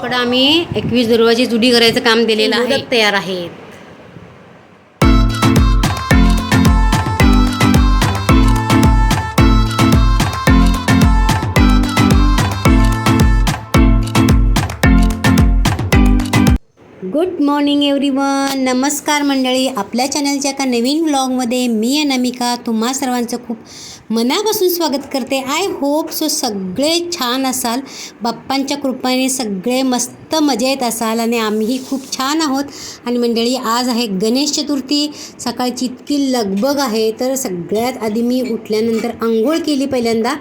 बाप्पांकडे आम्ही एकवीस दुर्वाची जुडी करायचं काम दिलेलं आहे. तयार आहेत. मॉर्निंग एव्हरीवन नमस्कार मंडळी. आपल्या चॅनलच्या एका नवीन व्लॉगमध्ये मी अनामिका तुम्हा सर्वांचं खूप मनापासून स्वागत करते. आय होप सो सगळे छान असाल. बाप्पांच्या कृपाने सगळे मस्त मजेत असाल आणि आम्हीही खूप छान आहोत. आणि मंडळी आज आहे गणेश चतुर्थी. सकाळची इतकी लगबग आहे तर सगळ्यात आधी मी उठल्यानंतर आंघोळ केली पहिल्यांदा.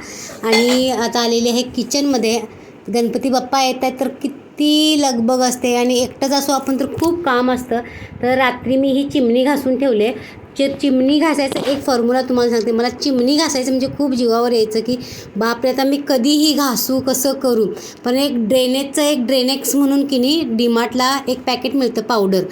आणि आता आलेली आहे किचनमध्ये गणपती बाप्पा येत आहेत तर किती ती लगबग असते आणि एकटंच असो आपण तर खूप काम असतं. तर रात्री मी ही चिमणी घासून ठेवले जे चिमणी घासायचं एक फॉर्म्युला तुम्हाला सांगते. मला चिमणी घासायचं म्हणजे खूप जीवावर यायचं की बापरे आता मी कधीही घासू कसं करू? पण एक ड्रेनेजचं एक ड्रेनेक्स म्हणून की नाही डीमार्टला एक पॅकेट मिळतं पावडर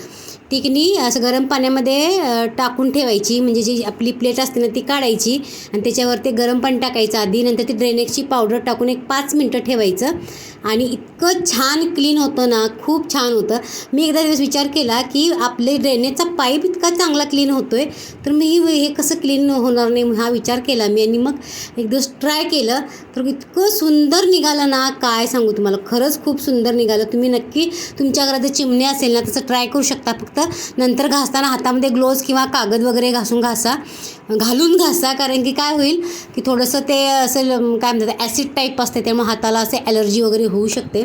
ती की नाही असं गरम पाण्यामध्ये टाकून ठेवायची. म्हणजे जी आपली प्लेट असते ना ती काढायची आणि त्याच्यावर ते गरम पाणी टाकायचं आधी. नंतर ती ड्रेनेक्सची पावडर टाकून एक पाच मिनटं ठेवायचं. आणि इतकं छान क्लीन होतं ना खूप छान होतं. मी एकदा दिवस विचार केला की आपले ड्रेनेजचा पाईप इतका चांगला क्लीन होतो आहे तर मी हे कसं क्लीन होणार नाही हा विचार केला मी आणि मग एक दिवस ट्राय केलं तर इतकं सुंदर निघालं ना काय सांगू तुम्हाला. खरंच खूप सुंदर निघालं. तुम्ही नक्की तुमच्या घरात जर चिमणी असेल ना तसं ट्राय करू शकता फक्त. नंतर घासताना हातामध्ये ग्लोव्ज किंवा कागद वगैरे घासून घासा. घालून घासा कारण की काय होईल की थोडंसं ते असं काय म्हणतात ॲसिड टाईप असते त्यामुळे हाताला असे ॲलर्जी वगैरे होऊ शकते.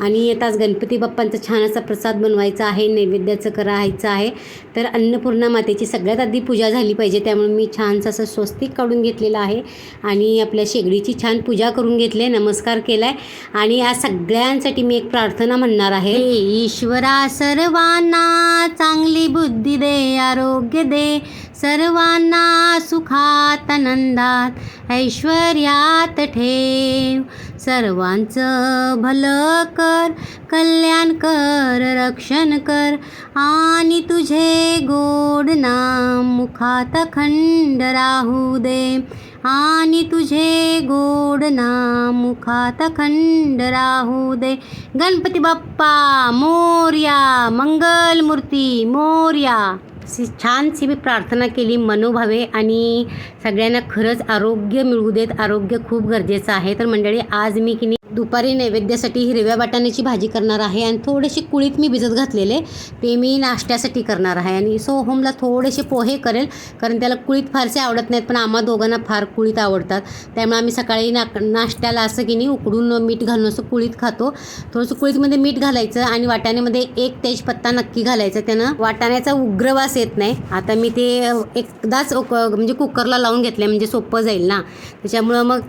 आणि येताच गणपती बाप्पांचा छान असा प्रसाद बनवायचा आहे नैवेद्याचं करायचं आहे. तर अन्नपूर्णा मातेची सगळ्यात आधी पूजा झाली पाहिजे त्यामुळे मी छानसं असं स्वस्तिक काढून घेतलेलं आहे. आणि आपल्या शेगडीची छान पूजा करून घेतली आहे नमस्कार केला आहे आणि या सगळ्यांसाठी मी एक प्रार्थना म्हणणार आहे. ईश्वरा सर्वांना चांगली बुद्धी दे आरोग्य दे. सर्वांना सुखात आनंदात ऐश्वर्यात ठेव. सर्वांचं भलं कर कल्याण कर रक्षण कर. आणि तुझे गोड नाम मुखात खंड राहू दे. आणि तुझे गोड नाम मुखात खंड राहू दे. गणपती बाप्पा मोर्या मंगलमूर्ती मोर्या. अशी छानशी मी प्रार्थना केली मनोभावे आणि सगळ्यांना खरंच आरोग्य मिळू देत आरोग्य खूप गरजेचं आहे. तर मंडळी आज मी की नाही दुपारी नैवेद्यासाठी हिरव्या वाटाण्याची भाजी करणार आहे आणि थोडेसे कुळीत मी भिजत घातलेले ते मी नाश्त्यासाठी करणार आहे. आणि सोहमला थोडेसे पोहे करेल कारण त्याला कुळीत फारसे आवडत नाहीत पण आम्हा दोघांना फार कुळीत आवडतात. त्यामुळे आम्ही सकाळी ना नाश्त्याला असं की नाही उकडून मीठ घालून असं कुळीत खातो. थोडंसं कुळीतमध्ये मीठ घालायचं आणि वाटाण्यामध्ये एक तेजपत्ता नक्की घालायचा. त्यानं वाटाण्याचा उग्रवास येत नाही. आता मी ते एकदाच म्हणजे कुकरला लावून घेतलं म्हणजे सोपं जाईल ना. त्याच्यामुळं मग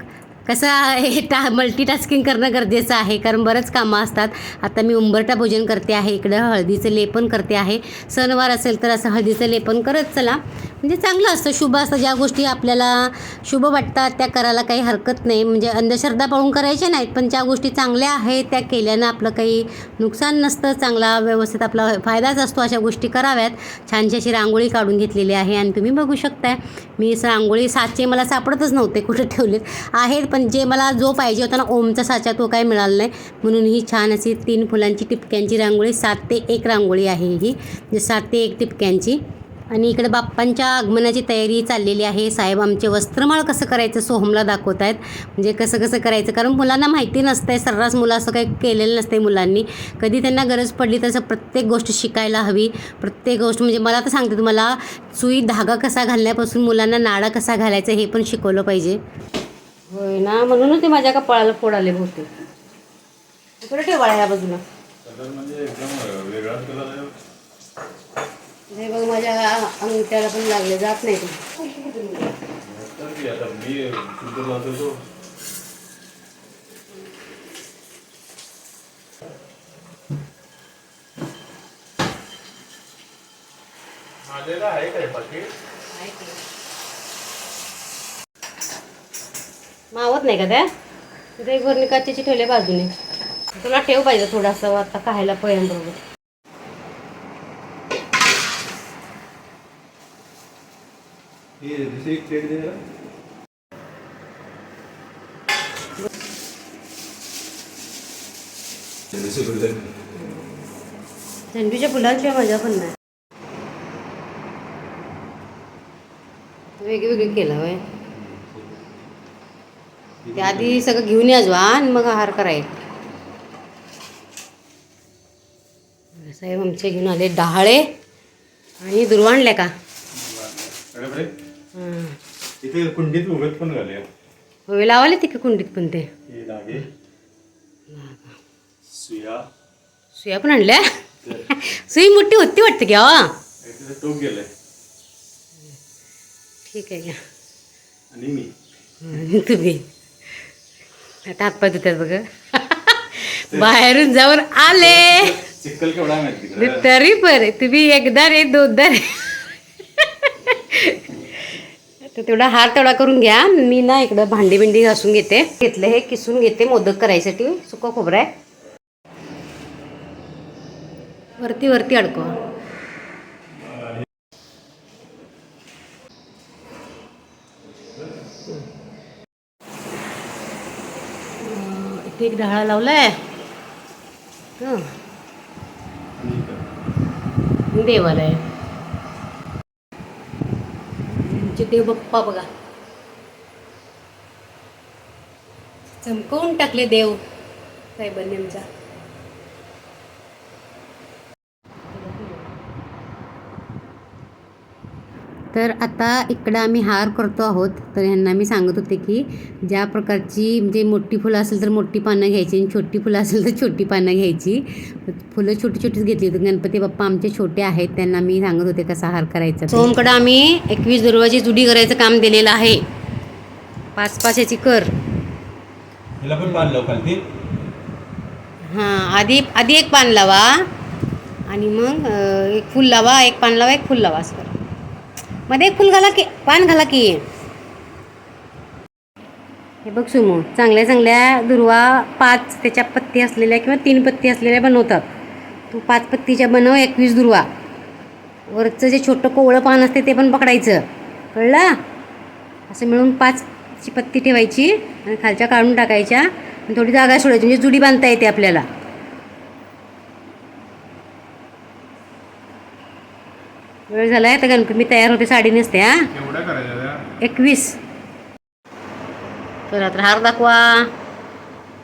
कसं हे टा मल्टीटास्किंग करणं गरजेचं आहे कारण बरंच कामं असतात. आता मी उंबरटा भोजन करते आहे इकडं हळदीचं लेपन करते आहे. सणवार असेल तर असं हळदीचं लेपन करत चला. म्हणजे चांगलं असतं. शुभ असतं. ज्या गोष्टी आपल्याला शुभ वाटतात त्या करायला काही हरकत नाही. म्हणजे अंधश्रद्धा पाळून करायच्या नाहीत पण ज्या गोष्टी चांगल्या आहेत त्या केल्यानं आपलं काही नुकसान नसतं. चांगला व्यवस्थित आपला फायदाच असतो अशा गोष्टी कराव्यात. छानशी अशी रांगोळी काढून घेतलेली आहे आणि तुम्ही बघू शकताय. मी रांगोळी साचे मला सापडतच नव्हते कुठे ठेवलेत. आहेत पण जे मला जो पाहिजे होता ना ओमचा साचा तो काही मिळाला नाही. म्हणून ही छान अशी तीन फुलांची टिपक्यांची रांगोळी सात ते एक रांगोळी आहे ही. म्हणजे सात ते एक टिपक्यांची. आणि इकडे बाप्पांच्या आगमनाची तयारी चाललेली आहे. साहेब आमचे वस्त्रमाळ कसं करायचं सोहमला दाखवत आहेत म्हणजे कसं कसं करायचं? कारण मुलांना माहिती नसतंय सर्रास मुलं असं काही केलेलं नसते मुलांनी. कधी त्यांना गरज पडली तसं प्रत्येक गोष्ट शिकायला हवी. प्रत्येक गोष्ट म्हणजे मला तर सांगते तुम्हाला सुई धागा कसा घालण्यापासून मुलांना नाडा कसा घालायचा हे पण शिकवलं पाहिजे. होय ना म्हणूनच ते माझ्या कपाळाला फोड आले इकडे ठेवाळा या बाजूला. हे बघ माझ्या अंगठ्याला पण लागले जात नाही ते. तो. आहे काय मावत नाही का त्या? तिथे एक भरणी काचेची ठेवले बाजूने. तुला ठेव पाहिजे थोडासा आता खायला पोह्यांबरोबर ही दुसरी प्लेट दे. झेंडूच्या फुलांशिवाय मजा पण नाही. वेगवेगळे केलं होय. ते आधी सगळं घेऊन याजवा आणि मग हार कराय साहेब आमचे घेऊन आले डहाळे. आणि दुर्वा आणल्या का इथे कुंडीत उगत पण झाले. होय लावाले तिकडे कुंडीत पण ते? हे धागे. सुया. सुया पण आणल्या? सुई मोठी होती वाटते की हे तिथं टोक गेलंय. ठीक आहे घ्या. आणि मी. हं, तुम्ही. आता हातपाय धुतात बघ. बाहेरून जाऊन आले. चिखल केवढा आहे माहिती तिकडे तरी पर तुम्ही एकदा रे दोनदा रे. तर तेवढा हार तेवढा करून घ्या. मी ना इकडं भांडी बिंडी घासून घेते. घेतलं हे किसून घेते मोदक करायसाठी. सुकं खोबरं आहे. वरती वरती अडकवा. इथे एक ढाळा लावलाय. देवालय. देवाला आहे आमचे देव बाप्पा बघा. चमकवून टाकले देव साहेबांनी आमचा. तर आता इकडं आम्ही हार करतो आहोत. तर ह्यांना मी सांगत होते की ज्या प्रकारची म्हणजे मोठी फुलं असेल तर मोठी पानं घ्यायची आणि छोटी फुलं असेल तर छोटी पानं घ्यायची. फुलं छोटी छोटीच घेतली होती. गणपती बाप्पा आमचे छोटे आहेत त्यांना मी सांगत होते कसा हार करायचा. सोमकडं आम्ही एकवीस दुर्वाची जुडी करायचं काम दिलेलं आहे. पाच पाच याची कर. हां आधी आधी एक पान लावा. आणि मग एक फुल लावा एक पान लावा एक फुल लावा असं करा. मध्ये फुल घाला की पान घाला की. हे बघ सुमो चांगल्या चांगल्या दुर्वा पाच त्याच्या पत्ती असलेल्या किंवा तीन पत्ती असलेल्या बनवतात. तू पाच पत्तीच्या बनव एकवीस दुर्वा. वरचं जे छोटं कोवळं पान असते ते पण पकडायचं. कळलं? असं मिळून पाचची पत्ती ठेवायची आणि खालच्या काढून टाकायच्या आणि थोडी जागा सोडायची म्हणजे जुडी बांधता येते आपल्याला. वेळ झाला आहे तर गणपती मी तयार होते साडी नेसते हा. एकवीस. तर आता हार दाखवा.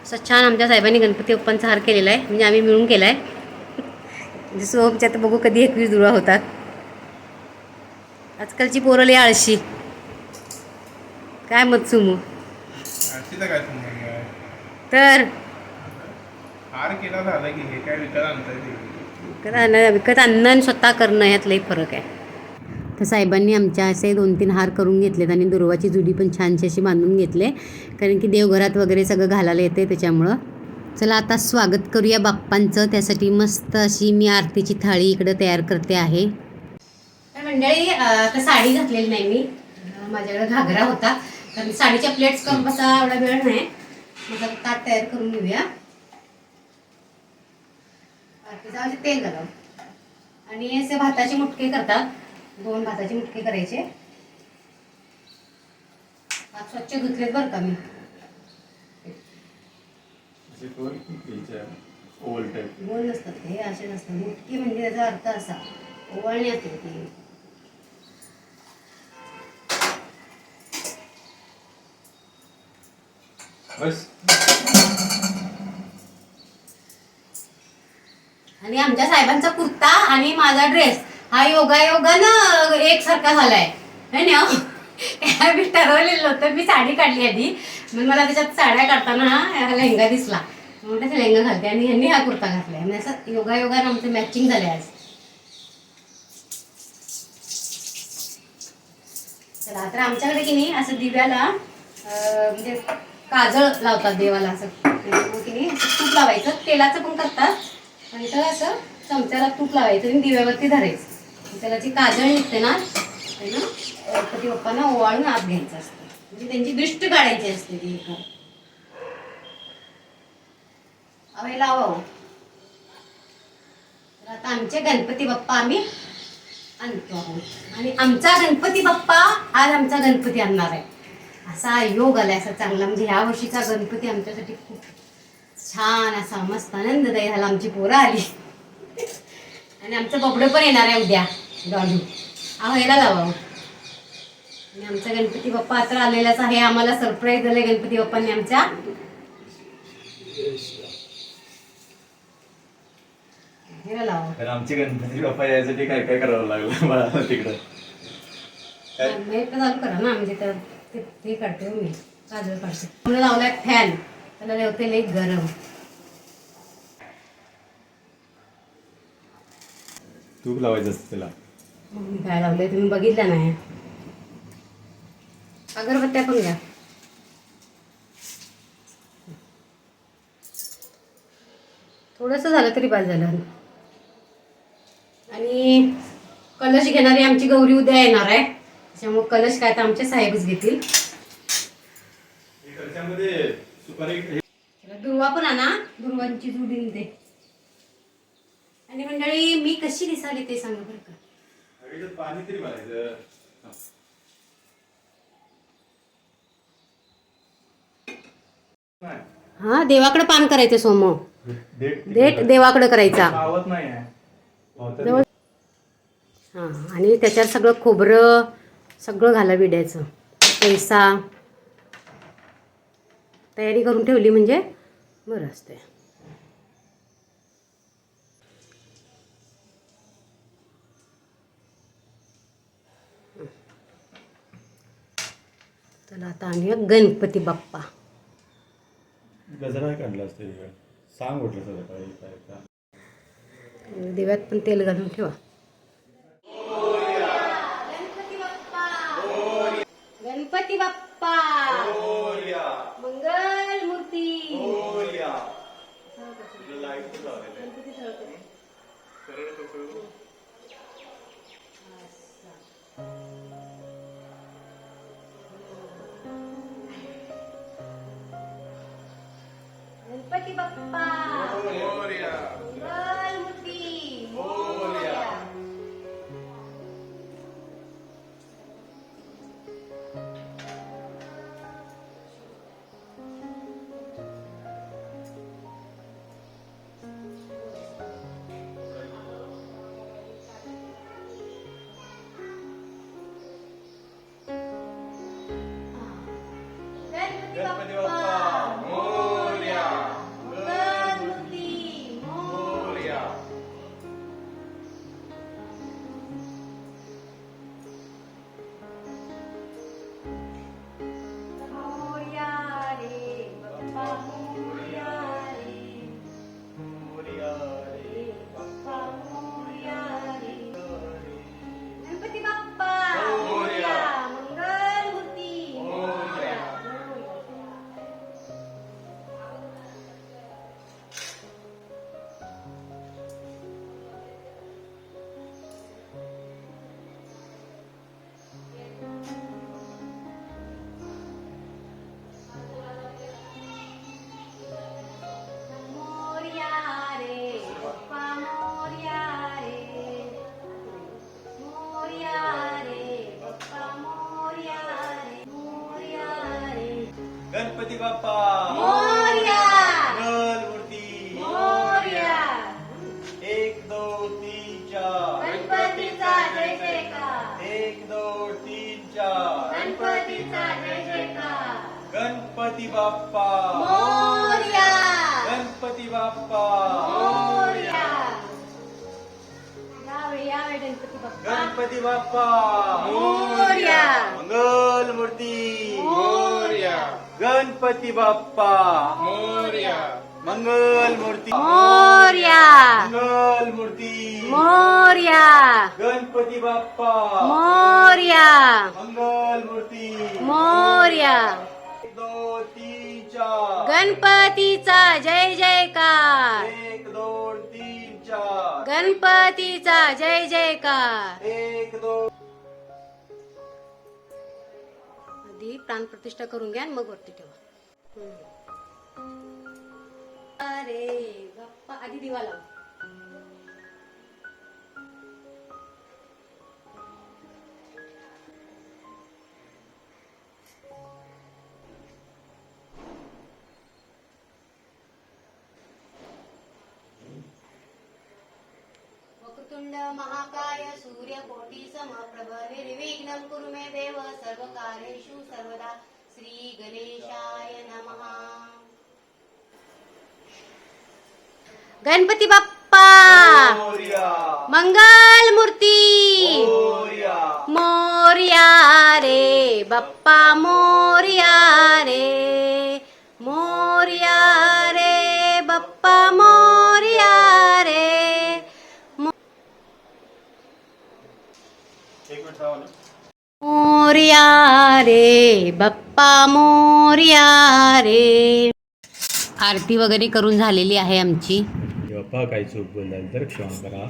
असं छान आमच्या साहेबांनी गणपती बाप्पांचा हार केलेला आहे. म्हणजे आम्ही मिळून केला आहे सोमच्या तर बघू कधी एकवीस दुर्वा होतात. आजकालची पोरं लई आळशी. काय मत सुमू? तर हार केला झाला की हे काय विकत आणताय ते? विकत आणणं विकत आणणं आणि स्वतः करणं ह्यात लई फरक आहे. तर साहेबांनी आमच्या असे दोन तीन हार करून घेतलेत आणि दुर्वाची जुडी पण छानशी अशी बांधून घेतले. कारण की देवघरात वगैरे सगळं घालायला येते त्याच्यामुळं. चला आता स्वागत करूया बाप्पांचं. त्यासाठी मस्त अशी मी आरतीची थाळी इकडं तयार करते आहे. तर मंडळी आता साडी घातलेली नाही मी. माझ्याकडे घागरा होता. तर साडीच्या प्लेट्स कम बसा एवढा वेळ नाही. मग आता तयार करून घेऊया. म्हणजे तेल घालावं आणि असे भाताचे मुटके करतात. दोन भाताचे मुटके करायचे. भात स्वच्छ धुतलेत बरं का मी. गोल नसतात ते असे नसतात. मुटकी म्हणजे त्याचा अर्थ असा ओवाळणी असते ती बस. आणि आमच्या साहेबांचा कुर्ता आणि माझा ड्रेस हा योगा योगानं एकसारखा झालाय. ना? मी ठरवलेलं होतं मी साडी काढली आधी. मग मला त्याच्यात साड्या काढताना हा लेहंगा दिसला. म्हणून त्याचा लेहंगा घालते आणि ह्यांनी हा कुर्ता घातलाय. म्हणजे असं योगा योगानं आमचं मॅचिंग झालंय आज. चला तर आमच्याकडे की नाही असं दिव्याला म्हणजे काजळ लावतात देवाला असं. की नाही खूप तूप लावायचं. तेलाचं पण करतात. आणि त्याला असं चमच्याला तूप लावायचं आणि दिव्यावरती धरायचं. त्याला जी काजळ निघते ना ते ना गणपती बाप्पांना ओवाळून आत घ्यायचं असतं. म्हणजे त्यांची दृष्ट काढायची असते ती एका अवे लावा हो. तर आता आमचे गणपती बाप्पा आम्ही आणतो आहोत. आणि आमचा गणपती बाप्पा आज आमचा गणपती आणणार आहे. असा योग आलाय असा चांगला. म्हणजे ह्या वर्षीचा गणपती आमच्यासाठी खूप छान असा मस्त आनंददायी झाला. आमची पोरं आली. आणि आमचं बबडं पण येणार आहे उद्या. डॉलू अहो याला लावा आणि आमचा गणपती बाप्पा आता आलेलाच आहे. आम्हाला सरप्राईज झालं गणपती बाप्पांनी आमच्या लावा. आमचे गणपती बाप्पा यायसाठी काय काय करावं लागलं मला तिकडं? काय? चालू करा ना. म्हणजे तर ते ते काढते हो मी. काजळ काढते. लावलाय फॅन त्याला लावते लई गरम. तूप लावायचं असतं त्याला काय लावलंय तुम्ही बघितलं नाही. अगरबत्त्या पण घ्या. थोडंसं झालं तरी बाद झालं. आणि कलश घेणारी आमची गौरी उद्या येणार आहे. त्याच्यामुळे कलश काय तर आमचे साहेबच घेतील. दुर्वा पण आणा. दुर्वांची जुडी दे आणि मंडळी मी कशी दिसाली ते सांगा बरं का? पाणी तरी भरायचं. हा. देवाकडे पान करायचं सोम. देठ देवाकडे करायचा. हा आणि त्याच्यात सगळं खोबरं सगळं घाला विड्याचं. पैसा. तयारी करून ठेवली म्हणजे बरं असते चला आता आणूया गणपती बाप्पा. गजरा काढला असतं सांग काय दिव्यात पण तेल घालून ठेवा. गणपती बाप्पा. मंगल मूर्ती गणपती बाप्पा मंगल गणपती बाप्पा. मोरया. मंगल मूर्ती मोरया. गणपती बाप्पा. मोरया. मंगल मूर्ती मोरया. मंगल मूर्ती मोरया. गणपती बाप्पा. मोरया. मंगल मूर्ती मोरया. दोन तीन चार. गणपतीचा जय जयकार. चार गणपतीचा जय जयकार. एक दोन. आधी प्राणप्रतिष्ठा करून घ्या आणि मग वरती ठेवा. अरे बाप्पा आधी दिवा लाव. कोटि समप्रभ निर्विघ्नं कुरु मे देव सर्वकार्येषु सर्वदा श्री गणेशाय नमः। गणपती बाप्पा! मोरया। मंगल मूर्ती मोरया। मोर्या रे बाप्पा मोर्या रे। मोर्या रे बाप्पा। मोर्या रे बाप्पा मोर्या रे. आरती वगैरे करून झालेली आहे आमची. बाप्पा काही चूक बोलला तर क्षमा करा.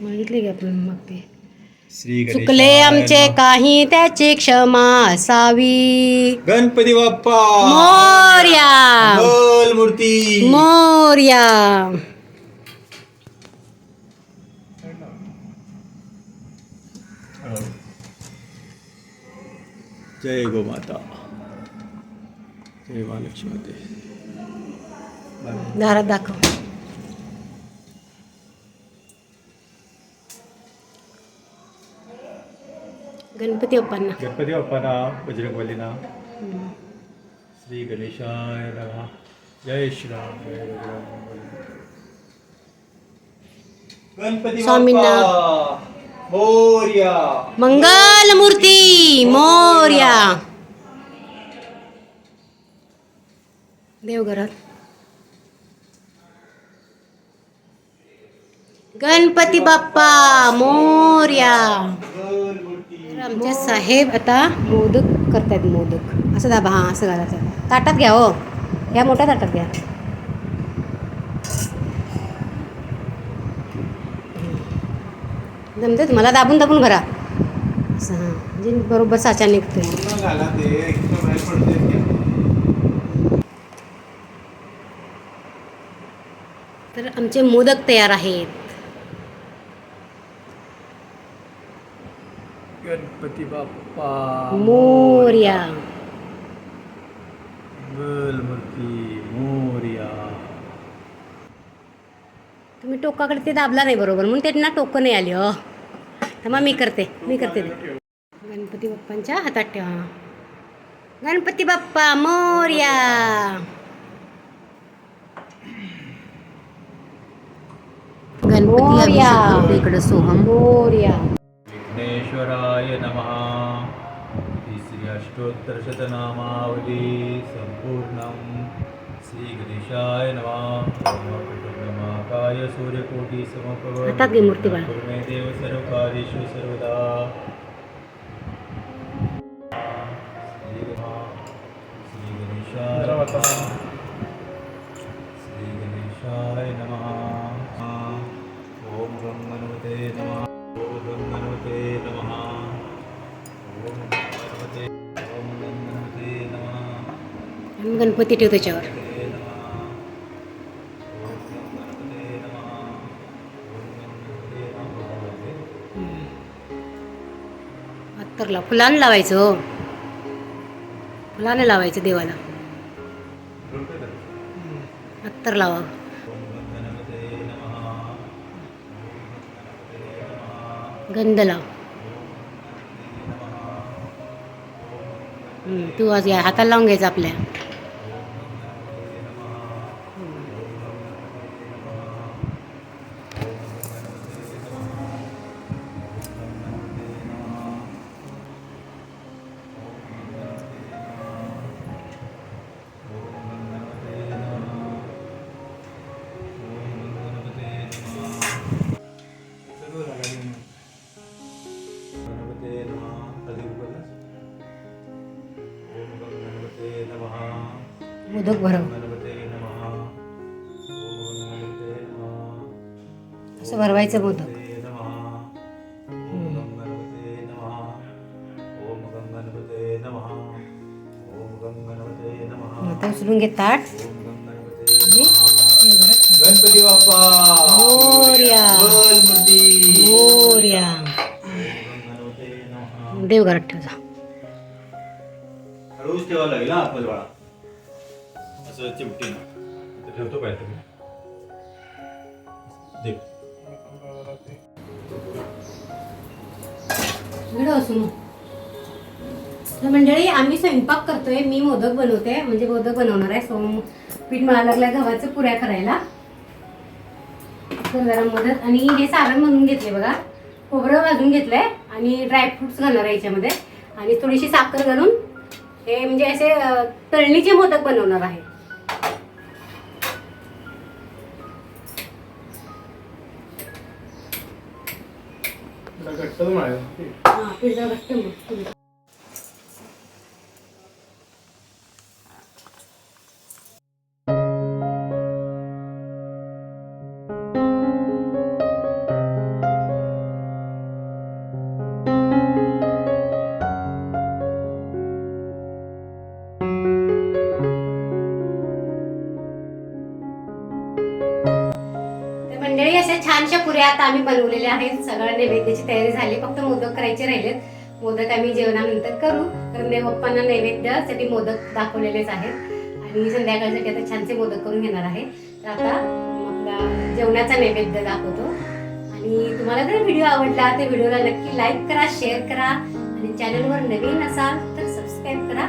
मागितले की आपण मग ते. श्री गणेशाय चुकले आमचे काही त्याची क्षमा असावी. गणपती बाप्पा! मोर्या! मंगल मूर्ती! मोर्या! जय गोमाता जय महालक्ष्मी माते दारात दाखव। गणपती बाप्पांना। गणपती बाप्पाना बजरंगबलीना। श्री गणेशाय नमः। जय श्रीराम जय गणपती स्वामींना. बाप्पा मंगल मूर्ती मोर्या. देवघरात. गणपती बाप्पा मोर्या. तर आमचे साहेब आता मोदक करतायत मोदक. असं दाबा हां असं घालायचं. ताटात घ्या हो. ह्या मोठ्या ताटात घ्या. जमते तुम्हाला? दाबून दाबून भरा. असं हां म्हणजे बरोबर साचा निघतोय. पूर्ण घाला ते एकदम बाहेर पडते ते. तर आमचे मोदक तयार आहेत. गणपती बाप्पा. मोर्या. मोरया. तुम्ही टोकाकडे ते दाबला नाही बरोबर. म्हणून त्यांना टोकं नाही आली हो. मग मी करते मी करते ते. गणपती बाप्पांच्या हातात ठेवा. गणपती बाप्पा मोर्या. गणपती अभिषेक इकडे सोहम. मोर्या. विघ्नेश्वराय नमः. श्री अष्टोत्तरशतनामावली सम्पूर्णं श्रीगणेशाय नमः. महाकाय सूर्यकोटि समप्रभ मूर्ती. कुर्मे देव सर्वकार्येषु सर्वदा। श्रीगणेशाय नमः। श्रीगणेशाय नमः। ॐ गं गणपते नमः ॐ अत्तरला फुलाने लावायचं हो. फुलाने लावायचं देवाला. अत्तर लावा. गंध लाव. तू आज घ्या हाताला लावून घ्यायचं आपल्या. गणपते नमः. आता उचलून घे ताट. ओम गं गणपते बाप्पा. मोरया. मोरया. देवघरात ठेव जा. हळूच ठेवावं लागेल हा आपल्याला असं चिमटीनं ठेवतो काय इकडं मग तर मंडळी आम्ही स्वयंपाक करतोय मी मोदक बनवते म्हणजे मोदक बनवणार आहे सो पीठ मला लागला गव्हाचं पुऱ्या करायला. जरा मदत आणि हे सारण म्हणून घेतले बघा. खोबरं भाजून घेतलंय आणि ड्रायफ्रुट्स घालणार आहे याच्यामध्ये. आणि थोडीशी साखर घालून हे म्हणजे असे तळणीचे मोदक बनवणार आहे. घट्ट പിടിച്ചോടൊക്കെ अशा छानशा पुऱ्या आता आम्ही बनवलेल्या आहेत. सगळ्या नैवेद्याची तयारी झाली. फक्त मोदक करायचे राहिलेत. मोदक आम्ही जेवणानंतर करू. कारण पप्पांना बाप्पांना नैवेद्यासाठी मोदक दाखवलेलेच आहेत. आणि संध्याकाळसाठी आता छानसे मोदक करून घेणार आहे. तर आता आपला जेवणाचा नैवेद्य दाखवतो. आणि तुम्हाला जर व्हिडिओ आवडला तर व्हिडिओला नक्की लाईक करा शेअर करा. आणि चॅनलवर नवीन असाल तर सबस्क्राईब करा.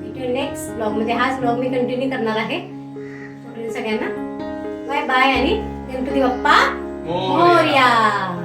भेटू नेक्स्ट ब्लॉगमध्ये. हाच ब्लॉग मी कंटिन्यू करणार आहे. सगळ्यांना. बाय बाय आणि गणपती बाप्पा मोरया मोरया